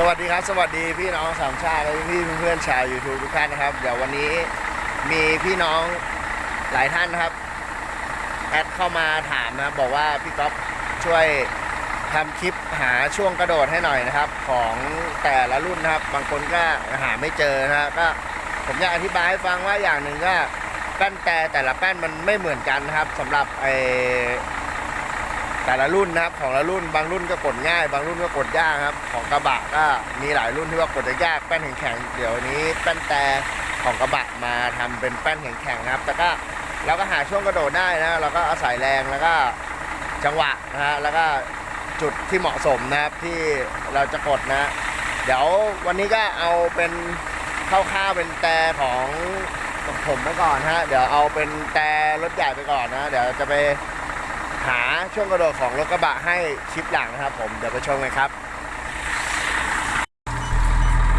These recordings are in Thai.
สวัสดีครับ สวัสดีพี่น้องสามชาติและพี่เพื่อนๆชาว YouTube ทุกท่านนะครับ เดี๋ยววันนี้มีพี่น้องหลายท่านนะครับแอดเข้ามาถามนะครับบอกว่าพี่ก๊อฟช่วยทำคลิปหาช่วงกระโดดให้หน่อยนะครับ ของแต่ละรุ่นนะครับ บางคนก็หาไม่เจอนะครับก็ผมอยากอธิบายให้ฟังว่าอย่างหนึ่งก็แป้นแต่แต่ละแป้นมันไม่เหมือนกันนะครับสำหรับไอ แต่ละรุ่นนะครับของละรุ่นบางรุ่นก็กดง่าย บางรุ่นก็กดยากครับ ของกระบะก็มีหลายรุ่นที่ว่ากดยากแป้นแข็งๆเดี๋ยวนี้แป้นแต่ของกระบะมาทำเป็นแป้นแข็งๆนะครับ แต่ก็เราก็หาช่วงกระโดดได้นะเราก็อาศัยแรงแล้วก็จังหวะนะฮะแล้วก็จุดที่เหมาะสมนะครับที่เราจะกดนะ เดี๋ยววันนี้ก็เอาเป็นคร่าวๆเป็นแต่ของผมไปก่อนฮะเดี๋ยวเอาเป็นแต่รถใหญ่ไปก่อนนะ เดี๋ยวจะไป หาช่วงกระโดดของรถกระบะให้คลิปหลังนะครับ ผมเดี๋ยวไปชมกันครับ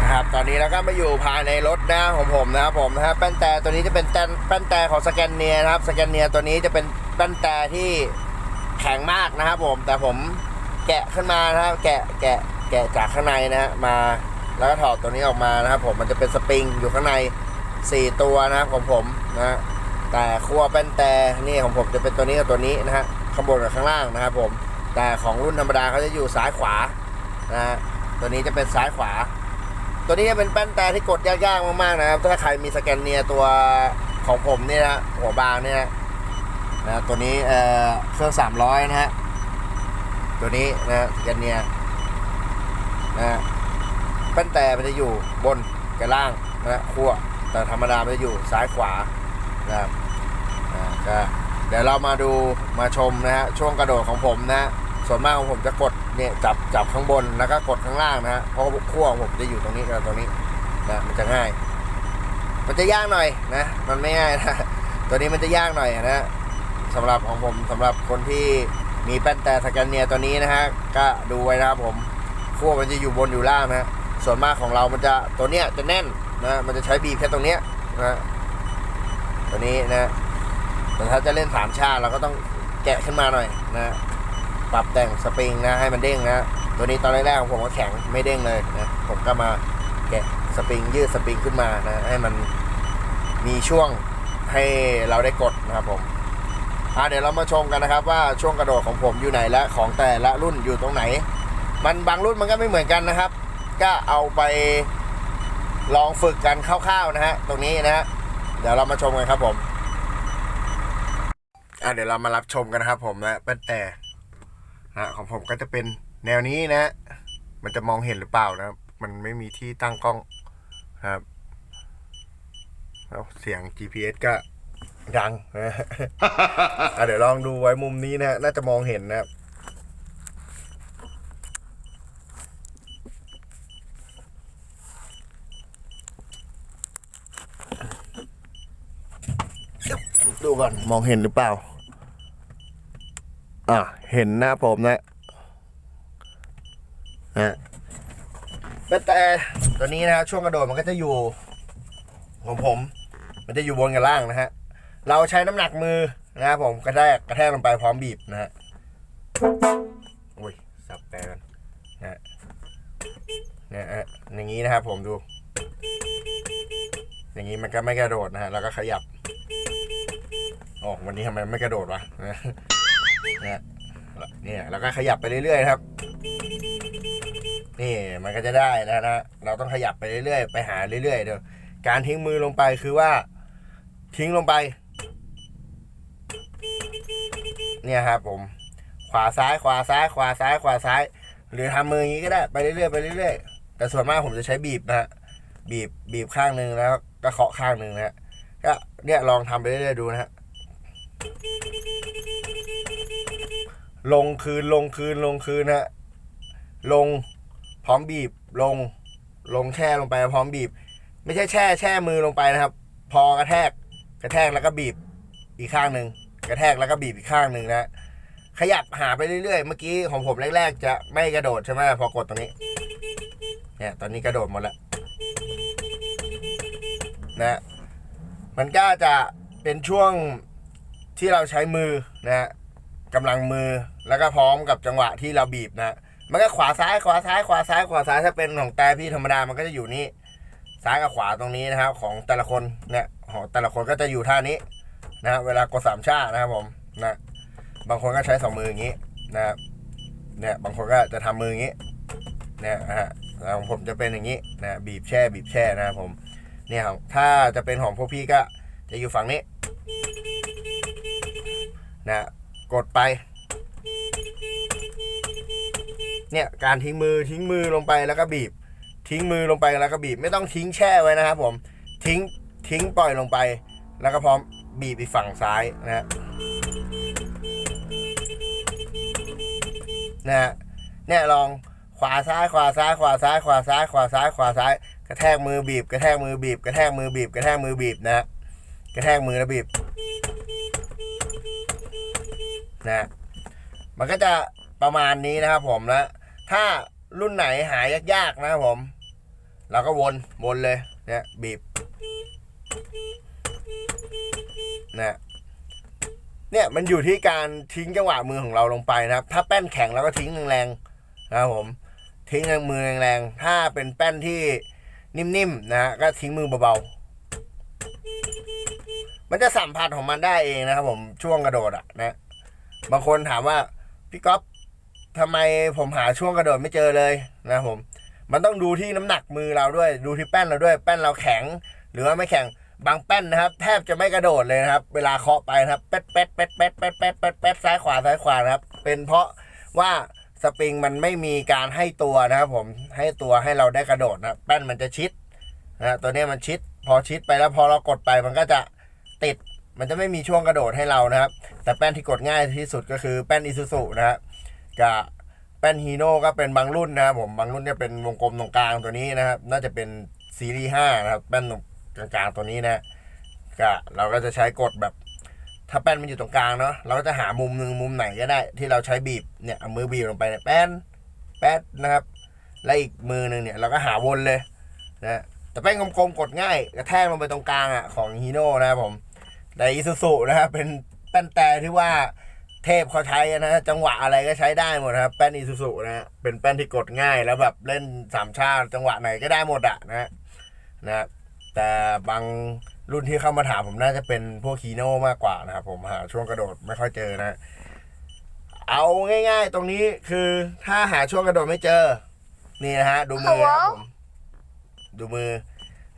นะครับตอนนี้เราก็มาอยู่ภายในรถนะของผมนะครับผมนะครับแป้นแต่ตัวนี้จะเป็นแป้นแป้นแต่ของสแกนเนียนะครับสแกนเนียตัวนี้จะเป็นแป้นแต่ที่แข็งมากนะครับผมแต่ผมแกะขึ้นมานะครับแกะแกะแกะจากข้างในนะฮะมาแล้วก็ถอดตัวนี้ออกมานะครับผมมันจะเป็นสปริงอยู่ข้างใน 4 ตัวนะครับของผมนะฮะแต่ขั้วแป้นแต่นี่ของผมจะเป็นตัวนี้กับตัวนี้นะฮะ ข้างบนกับข้างล่างนะครับผม แต่ของรุ่นธรรมดาเขาจะอยู่ซ้ายขวานะฮะตัวนี้จะเป็นซ้ายขวา ตัวนี้จะเป็นแป้นแต่ที่กดยากๆมากๆนะครับ ถ้าใครมีสแกนเนียตัวของผมเนี่ยนะหัวบางเนี่ยนะตัวนี้เอ่อเครื่อง 300 นะฮะตัวนี้นะสแกนเนียนะแป้นแต่มันจะอยู่บนกับล่างนะฮะขั้วแต่ธรรมดามันจะอยู่ซ้ายขวานะครับอ่าก็ เดี๋ยวเรามาดูมาชมนะฮะช่วงกระโดดของผมนะฮะส่วนมากของผมจะกดเนี่ยจับจับข้างบนแล้วก็กดข้างล่างนะฮะเพราะขั้วผมจะอยู่ตรงนี้กับตรงนี้นะมันจะง่าย มันจะยากหน่อยนะ มันไม่ง่ายนะตัวนี้มันจะยากหน่อยนะสำหรับของผมสำหรับคนที่มีแป้นแต่สแกนเนียตัวนี้นะฮะก็ดูไว้นะครับผมขั้วมันจะอยู่บนอยู่ล่างนะส่วนมากของเรามันจะตัวเนี้ยจะแน่นนะมันจะใช้บีบแค่ตรงเนี้ยนะตัวนี้นะ แต่ถ้าจะเล่นสามชาติเราก็ต้องแกะขึ้นมาหน่อยนะปรับแต่งสปริงนะให้มันเด้งนะตัวนี้ตอนแรกๆของผมก็แข็งไม่เด้งเลยนะผมก็มาแกะสปริงยืดสปริงขึ้นมานะให้มันมีช่วงให้เราได้กดนะครับผมอะเดี๋ยวเรามาชมกันนะครับ ว่าช่วงกระโดดของผมอยู่ไหนและของแต่ละรุ่นอยู่ตรงไหน มันบางรุ่นมันก็ไม่เหมือนกันนะครับ ก็เอาไปลองฝึกกันคร่าวๆนะฮะตรงนี้นะฮะเดี๋ยวเรามาชมกันครับผม อะเดี๋ยวเรามารับชมกันนะครับผมนะเป็นแต่นะของผมก็จะเป็นแนวนี้นะ มันจะมองเห็นหรือเปล่านะครับมันไม่มีที่ตั้งกล้องครับแล้วเสียง GPS ก็ดังนะอะเดี๋ยวลองดูไว้มุมนี้นะฮะน่าจะมองเห็นนะครับ ดู ก่อน มองเห็นหรือเปล่า อะ เห็นหนะผมนะนะแต่แต่ตัวนี้นะช่วงกระโดดมันก็จะอยู่ ของผม มันจะอยู่บนกับล่างนะฮะ เราใช้น้ำหนักมือนะครับผมกระแทกกระแทกลงไปพร้อมบีบนะฮะอุ้ยสับแปลกันนะฮะเนี่ยฮะอย่างนี้นะครับผมดู อย่างนี้มันก็ไม่กระโดดนะฮะแล้วก็ขยับ โอ้วันนี้ทำไมไม่กระโดดวะนี่ยเนี่ยแล้วก็ขยับไปเรื่อยๆครับ นี่มันก็จะได้นะนะเราต้องขยับไปเรื่อยๆ ไปหาเรื่อยๆเดี๋ยวการทิ้งมือลงไปคือว่า ทิ้งลงไป เนี่ยครับผม ขวาซ้ายขวาซ้าย ขวาซ้าย ขวาซ้าย หรือทำมืออย่างนี้ก็ได้ไปเรื่อยๆไปเรื่อยๆแต่ส่วนมากผมจะใช้บีบนะฮะบีบบีบข้างหนึ่งแล้วก็เคาะข้างหนึ่งนะฮะก็เนี่ยลองทำไปเรื่อยๆดูนะฮะ ลงคืนลงคืนลงคืนนะฮะลงพร้อมบีบลง ลงแช่ลงไปพร้อมบีบ ไม่ใช่แช่แช่มือลงไปนะครับ พอกระแทกกระแทกแล้วก็บีบอีกข้างหนึ่งกระแทกแล้วก็บีบอีกข้างหนึ่งนะขยับหาไปเรื่อยๆ เมื่อกี้ของผมแรกๆ จะไม่กระโดดใช่ไหมพอกดตรงนี้เนี่ยตอนนี้กระโดดหมดแล้วนะมันก็จะเป็นช่วงที่เราใช้มือนะฮะ กำลังมือแล้วก็พร้อมกับจังหวะที่เราบีบนะมันก็ขวาซ้ายขวาซ้ายขวาซ้ายขวาซ้ายถ้าเป็นของแต่พี่ธรรมดามันก็จะอยู่นี่ซ้ายกับขวาตรงนี้นะครับ ของแต่ละคนเนี่ยของแต่ละคนก็จะอยู่ท่านี้นะครับเวลากดสามชานะครับผมนะบางคนก็ใช้สองมืออย่างนี้นะครับเนี่ยบางคนก็จะทำมืออย่างนี้เนี่ยนะฮะแล้วของผมจะเป็นอย่างนี้นะบีบแช่บีบแช่นะครับผมเนี่ยของถ้าจะเป็นของพวกพี่ก็จะอยู่ฝั่งนี้นะ กดไป เนี่ยการทิ้งมือทิ้งมือลงไปแล้วก็บีบ ทิ้งมือลงไปแล้วก็บีบ ไม่ต้องทิ้งแช่ไว้นะครับผมทิ้งทิ้งปล่อยลงไป แล้วก็พร้อมบีบอีกฝั่งซ้ายนะฮะนะฮะเนี่ยลองขวาซ้ายขวาซ้ายขวาซ้ายขวาซ้ายขวาซ้ายขวาซ้ายกระแทกมือบีบ กระแทกมือบีบ กระแทกมือบีบ กระแทกมือบีบนะฮะกระแทกมือแล้วบีบ นะมันก็จะประมาณนี้นะครับผมนะถ้ารุ่นไหนหายากๆนะครับผม เราก็วนวนเลยเนี่ยบีบนะเนี่ยมันอยู่ที่การทิ้งจังหวะมือของเราลงไปนะครับ ถ้าแป้นแข็งเราก็ทิ้งแรงๆนะครับผมทิ้งมือแรงๆถ้าเป็นแป้นที่นิ่มๆนะฮะก็ทิ้งมือเบาๆมันจะสัมผัสของมันได้เองนะครับผมช่วงกระโดดอะนะ บางคนถามว่าพี่ก๊อฟทำไมผมหาช่วงกระโดดไม่เจอเลยนะผม มันต้องดูที่น้ำหนักมือเราด้วยดูที่แป้นเราด้วย แป้นเราแข็ง หรือว่าไม่แข็งบางแป้นนะครับ แทบจะไม่กระโดดเลยนะครับ เวลาเคาะไปนะครับเป็ดเป็ดเป็ดเป็ดเป็ดเป็ดเป็ดเป็ดซ้ายขวาซ้ายขวานะครับ เป็นเพราะว่าสปริงมันไม่มีการให้ตัวนะครับผมให้ตัวให้เราได้กระโดดนะแป้นมันจะชิดนะตัวนี้มันชิด พอชิดไปแล้วพอเรากดไปมันก็จะติด มันจะไม่มีช่วงกระโดดให้เรานะครับ แต่แป้นที่กดง่ายที่สุดก็คือแป้นอิซูซุนะครับกับแป้นฮีโน่ก็เป็นบางรุ่นนะครับผมบางรุ่นเนี่ยเป็นวงกลมตรงกลางตัวนี้นะครับ น่าจะเป็นซีรีส์ห้านะครับแป้นตรงกลางๆตัวนี้นะก็เราก็จะใช้กดแบบ ถ้าแป้นมันอยู่ตรงกลางเนาะเราก็จะหามุมหนึ่งมุมไหนก็ได้ ที่เราใช้บีบเนี่ยเอามือบีบลงไปเนี่ยแป้นแป้นนะครับ และอีกมือหนึ่งเนี่ยเราก็หาวนเลยนะแต่แป้นกลมๆกดง่ายกระแทกลงไปตรงกลางอะของฮีโน่นะครับผม แต่อิซูซุนะครับเป็นแป้นแต่ที่ว่าเทพเขาใช้นะจังหวะอะไรก็ใช้ได้หมดนะครับแป้นอิซูซุนะฮะเป็นแป้นที่กดง่ายแล้วแบบเล่นสามชาติจังหวะไหนก็ได้หมดอะนะฮะนะแต่บางรุ่นที่เข้ามาถามผมน่าจะเป็นพวกคีโน่มากกว่านะครับผมหาช่วงกระโดดไม่ค่อยเจอนะ เอาง่าย ๆ ตรงนี้คือถ้าหาช่วงกระโดดไม่เจอ นี่นะฮะดูมือครับผมดูมือ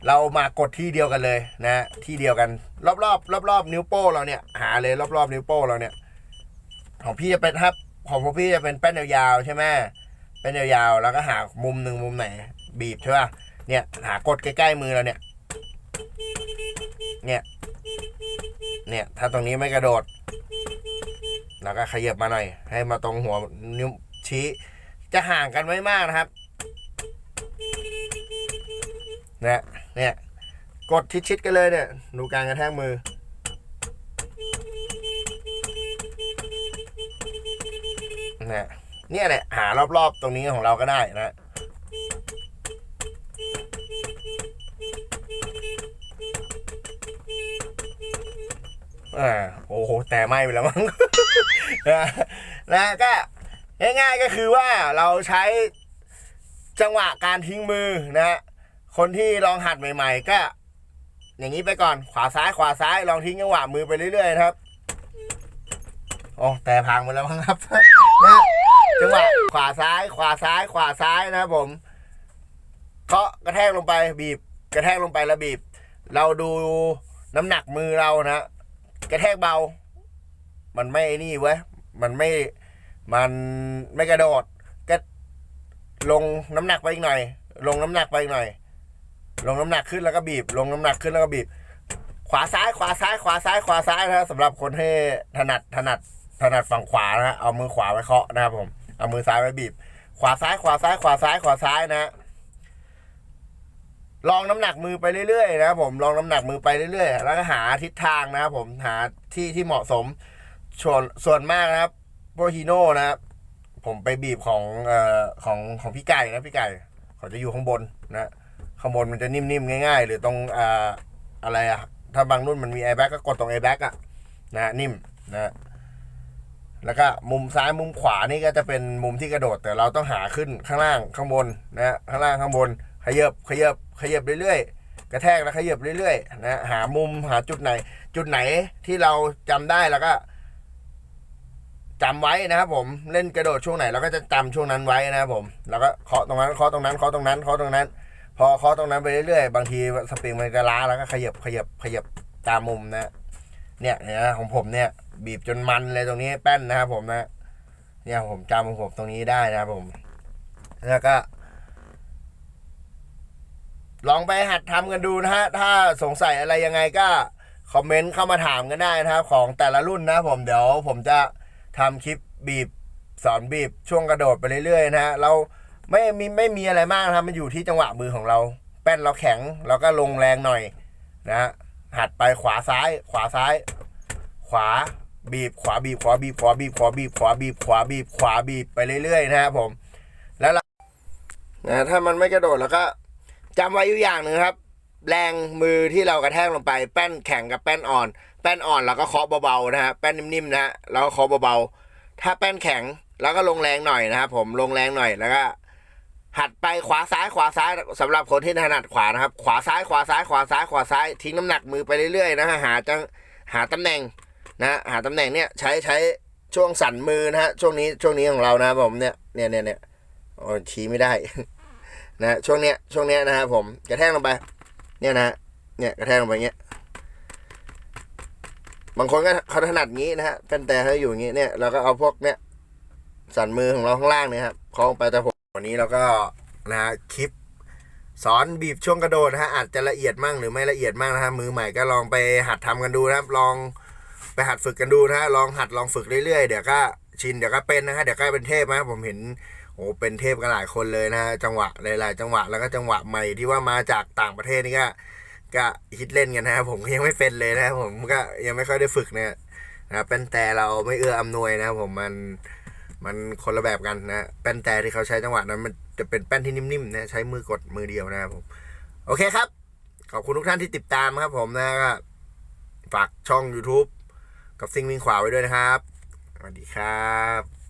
เรามากดที่เดียวกันเลยนะที่เดียวกัน รอบรอบรอบรอบนิ้วโป้งเราเนี่ยหาเลยรอบรอบนิ้วโป้งเราเนี่ย ของพี่จะเป็นครับของพวกพี่จะเป็นแป้นยาวๆใช่ไหมแป้นยาวๆแล้วก็หามุมหนึ่งมุมไหน บีบใช่ป่ะเนี่ยหากดใกล้ๆมือเราเนี่ย เนี่ย เนี่ยถ้าตรงนี้ไม่กระโดดเราก็ขยับมาหน่อย ให้มาตรงหัวนิ้วชี้ จะห่างกันไม่มากนะครับเนี่ย เนี่ยกดชิดๆกันเลยเนี่ยดูการกระแทกมือ เนี่ยเนี่ยแหละหารอบๆตรงนี้ของเราก็ได้นะอ่าโอ้โห แต่ไม่ไปแล้วมั้งนะนะก็ง่ายๆก็คือว่าเราใช้จังหวะการทิ้งมือนะฮะ คนที่ลองหัดใหม่ ๆ ก็ อย่างนี้ไปก่อนขวาซ้ายขวาซ้ายลองทิ้งจังหวะมือไปเรื่อยๆนะครับโอ้แต่พังไปแล้วมั้งครับนะจังหวะขวาซ้ายขวาซ้ายขวาซ้ายนะครับผมเคาะกระแทกลงไปบีบ กระแทกลงไปแล้วบีบ เราดูน้ำหนักมือเรานะกระแทกเบา มันไม่นี่เว้ยมันไม่มันไม่กระโดดก็ลงน้ำหนักไปอีกหน่อย ลงน้ำหนักไปอีกหน่อย ลงน้ำหนักขึ้นแล้วก็บีบ ลงน้ำหนักขึ้นแล้วก็บีบ ขวาซ้ายขวาซ้ายขวาซ้ายขวาซ้ายนะสำหรับคนที่ถนัดถนัดถนัดฝั่งขวานะฮะเอามือขวาไว้เคาะนะครับผมเอามือซ้ายไว้บีบ ขวาซ้ายขวาซ้ายขวาซ้ายขวาซ้ายนะลองน้ำหนักมือไปเรื่อยๆนะครับผมลองน้ำหนักมือไปเรื่อยๆ แล้วก็หาทิศทางนะครับผมหาที่ที่เหมาะสมส่วนส่วนมากนะครับพวกฮีโน่นะครับผมไปบีบของเอ่อของของพี่ไก่นะพี่ไก่ เขาจะอยู่ข้างบนนะ ข้างบนมันจะนิ่มๆง่ายๆ หรือตรงอ่ออะไรอะถ้าบางรุ่นมันมีแอร์แบ็กก็กดตรงแอร์แบ็กอะนะนิ่มนะแล้วก็มุมซ้ายมุมขวานี่ก็จะเป็นมุมที่กระโดด แต่เราต้องหาขึ้นข้างล่างข้างบนนะข้างล่างข้างบนขยับขยับขยับเรื่อยๆ กระแทกแล้วขยับเรื่อยๆนะหามุมหาจุดไหน จุดไหนที่เราจำได้แล้วก็จำไว้นะครับผมเล่นกระโดดช่วงไหนเราก็จะจำช่วงนั้นไว้นะครับผม แล้วก็เคาะตรงนั้นเคาะตรงนั้นเคาะตรงนั้นเคาะตรงนั้น พอเคาะตรงนั้นไปเรื่อยๆ บางทีสปริงมันจะล้าแล้วก็ขยับขยับขยับตามมุมนะ เนี่ยเนี่ยของผมเนี่ย บีบจนมันเลยตรงนี้แป้นนะครับผมนะ เนี่ยผมจำของผมตรงนี้ได้นะครับผม แล้วก็ ลองไปหัดทำกันดูนะฮะ ถ้าสงสัยอะไรยังไงก็คอมเมนต์เข้ามาถามกันได้นะครับ ของแต่ละรุ่นนะผมเดี๋ยวผมจะทำคลิปบีบสอนบีบช่วงกระโดดไปเรื่อยๆนะฮะเรา ไม่มีไม่มีอะไรมากนะครับ มันอยู่ที่จังหวะมือของเรา แป้นเราแข็งเราก็ลงแรงหน่อยนะฮะหัดไปขวาซ้าย ขวาซ้าย ขวาบีบ ขวาบีบ ขวาบีบ ขวาบีบ ขวาบีบ ขวาบีบ ขวาบีบ ขวาบีบไปเรื่อยๆนะครับผม แล้วนะถ้ามันไม่กระโดดแล้วก็จำไว้อยู่อย่างหนึ่งครับ แรงมือที่เรากระแทกลงไปแป้นแข็งกับแป้นอ่อน แป้นอ่อนเราก็เคาะเบาๆนะฮะแป้นนิ่มๆนะฮะแล้วก็เคาะเบาๆถ้าแป้นแข็งแล้วก็ลงแรงหน่อยนะครับผมลงแรงหน่อยแล้วก็ หัดไปขวาซ้ายขวาซ้ายสำหรับคนที่ถนัดขวานะครับ ขวาซ้ายขวาซ้ายขวาซ้ายขวาซ้ายทิ้งน้ำหนักมือไปเรื่อยๆนะฮะหาจังหาตำแหน่งนะหาตำแหน่งเนี่ยใช้ใช้ช่วงสั่นมือนะฮะช่วงนี้ช่วงนี้ของเรานะผมเนี่ยเนี่ยเนี่ยเนี่ยโอ้ชี้ไม่ได้นะช่วงเนี้ยช่วงเนี้ยนะครับผมกระแทกลงไป เนี่ยนะเนี่ยกระแทกลงไปเงี้ยบางคนก็เขาถนัดงี้นะฮะเป็นแต่เขาอยู่อย่างงี้เนี่ยเราก็เอาพวกเนี่ยสั่นมือของเราข้างล่างเนี่ยครับคล้องไปแต่ผม วันนี้เราก็นะฮะคลิป สอนบีบช่วงกระโดดนะฮะอาจจะละเอียดมั่งหรือไม่ละเอียดมั่งนะฮะมือใหม่ก็ลองไปหัดทำกันดูนะครับ ลองไปหัดฝึกกันดูนะฮะลองหัดลองฝึกเรื่อยๆเดี๋ยวก็ชินเดี๋ยวก็เป็นนะฮะเดี๋ยวก็เป็นเทพนะผมเห็นโอ้เป็นเทพกันหลายคนเลยนะฮะจังหวะหลายๆจังหวะแล้วก็จังหวะใหม่ที่ว่ามาจากต่างประเทศนี่ก็ก็ฮิตเล่นกันนะครับผมก็ยังไม่เป็นเลยนะครับผมก็ยังไม่ค่อยได้ฝึกเนี่ยนะครับเป็นแต่เราไม่เอื้ออำนวยนะครับผมมัน มันคนละแบบกันนะแป้นแต่ที่เขาใช้จังหวะนั้นมันจะเป็นแป้นที่นิ่มๆนะใช้มือกดมือเดียวนะครับผมโอเคครับ ขอบคุณทุกท่านที่ติดตามครับผมนะก็ฝากช่อง YouTube กับซิงวิ่งขวาไว้ด้วยนะครับ สวัสดีครับ